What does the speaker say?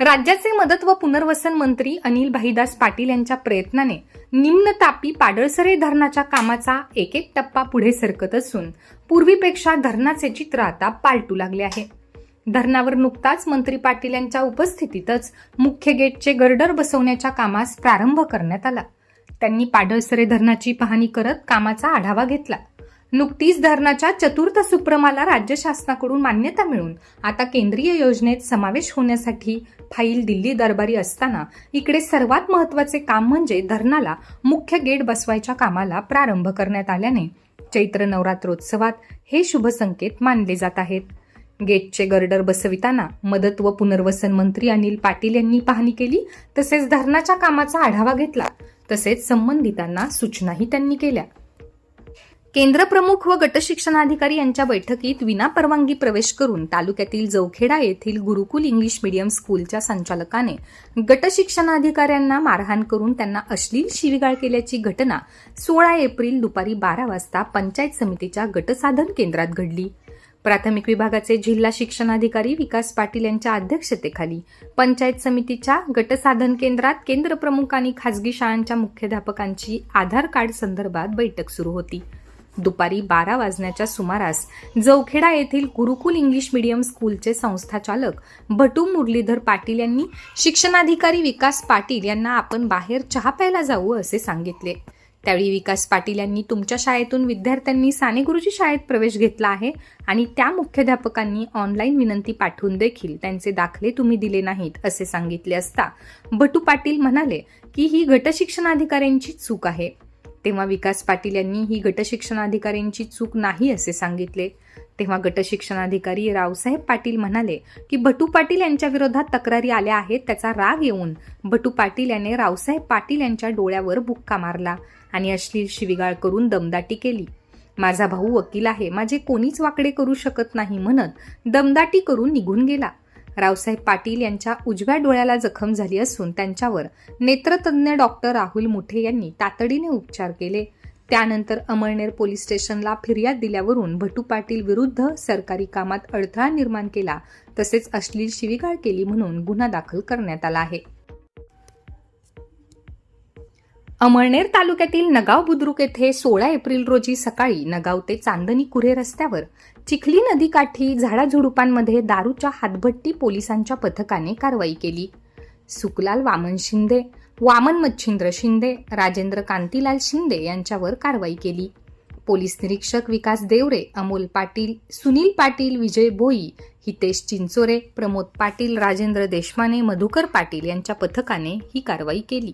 राज्याचे मदत व पुनर्वसन मंत्री अनिल भाईदास पाटील यांच्या प्रयत्नाने निम्न तापी पाडळसरे धरणाच्या कामाचा एक एक टप्पा पुढे सरकत असून पूर्वीपेक्षा धरणाचे चित्र आता पालटू लागले आहे. धरणावर नुकताच मंत्री पाटील यांच्या उपस्थितीतच मुख्य गेटचे गर्डर बसवण्याच्या कामास प्रारंभ करण्यात आला. त्यांनी पाडळसरे धरणाची पाहणी करत कामाचा आढावा घेतला. नुकतीच धरणाच्या चतुर्थ सुप्रमाला राज्य शासनाकडून मान्यता मिळून आता केंद्रीय योजनेत समावेश होण्यासाठी फाईल दिल्ली दरबारी असताना इकडे सर्वात महत्त्वाचे काम म्हणजे धरणाला मुख्य गेट बसवायच्या कामाला प्रारंभ करण्यात आल्याने चैत्र नवरात्रोत्सवात हे शुभ संकेत मानले जात आहेत. गेटचे गर्डर बसविताना मदत व पुनर्वसन मंत्री अनिल पाटील यांनी पाहणी केली तसेच धरणाच्या कामाचा आढावा घेतला तसेच संबंधितांना सूचनाही त्यांनी केल्या. केंद्रप्रमुख व गटशिक्षणाधिकारी यांच्या बैठकीत विनापरवानगी प्रवेश करून तालुक्यातील जवखेडा येथील गुरुकुल इंग्लिश मीडियम स्कूलच्या संचालकाने गटशिक्षणाधिकाऱ्यांना मारहाण करून त्यांना अश्लील शिवीगाळ केल्याची घटना सोळा एप्रिल दुपारी बारा वाजता पंचायत समितीच्या गटसाधन केंद्रात घडली. प्राथमिक विभागाचे जिल्हा शिक्षणाधिकारी विकास पाटील यांच्या अध्यक्षतेखाली पंचायत समितीच्या गटसाधन केंद्रात केंद्र प्रमुख आणि खासगी शाळांच्या मुख्याध्यापकांची आधार कार्ड संदर्भात बैठक सुरू होती. दुपारी बारा वाजण्याच्या सुमारास जवखेडा येथील गुरुकुल इंग्लिश मीडियम स्कूलचे संस्थाचालक भटू मुरलीधर पाटील यांनी शिक्षणाधिकारी विकास पाटील यांना आपण बाहेर चहा प्यायला जाऊ असे सांगितले. त्यावेळी विकास पाटील यांनी तुमच्या शाळेतून विद्यार्थ्यांनी साने गुरुजी शाळेत प्रवेश घेतला आहे आणि त्या मुख्याध्यापकांनी ऑनलाईन विनंती पाठवून देखील त्यांचे दाखले तुम्ही दिले नाहीत असे सांगितले असता भटू पाटील म्हणाले की ही गटशिक्षणाधिकाऱ्यांची चूक आहे. तेव्हा विकास पाटील यांनी ही गटशिक्षणाधिकाऱ्यांची चूक नाही असे सांगितले. तेव्हा गटशिक्षणाधिकारी रावसाहेब पाटील म्हणाले की भटू पाटील यांच्या विरोधात तक्रारी आल्या आहेत त्याचा राग येऊन भटू पाटील याने रावसाहेब पाटील यांच्या डोळ्यावर बुक्का मारला आणि अश्लील शिविगाळ करून दमदाटी केली. माझा भाऊ वकील आहे माझे कोणीच वाकडे करू शकत नाही म्हणत दमदाटी करून निघून गेला. रावसाहेब पाटील यांच्या उजव्या डोळ्याला जखम झाली असून त्यांच्यावर नेत्रतज्ञ डॉक्टर राहुल मुठे यांनी तातडीने उपचार केले. त्यानंतर अमळनेर पोलीस स्टेशनला फिर्याद दिल्यावरून भटू पाटील विरुद्ध सरकारी कामात अडथळा निर्माण केला तसेच अश्लील शिवीगाळ केली म्हणून गुन्हा दाखल करण्यात आला आहे. अमळनेर तालुक्यातील नगाव बुद्रुक येथे सोळा एप्रिल रोजी सकाळी नगाव ते चांदणी कुरे रस्त्यावर चिखली नदीकाठी झाडाझुडुपांमध्ये दारूच्या हातभट्टी पोलिसांच्या पथकाने कारवाई केली. सुकलाल वामन शिंदे वामन मच्छिंद्र शिंदे राजेंद्र कांतीलाल शिंदे यांच्यावर कारवाई केली. पोलीस निरीक्षक विकास देवरे अमोल पाटील सुनील पाटील विजय भोई हितेश चिंचोरे प्रमोद पाटील राजेंद्र देशमाने मधुकर पाटील यांच्या पथकाने ही कारवाई केली.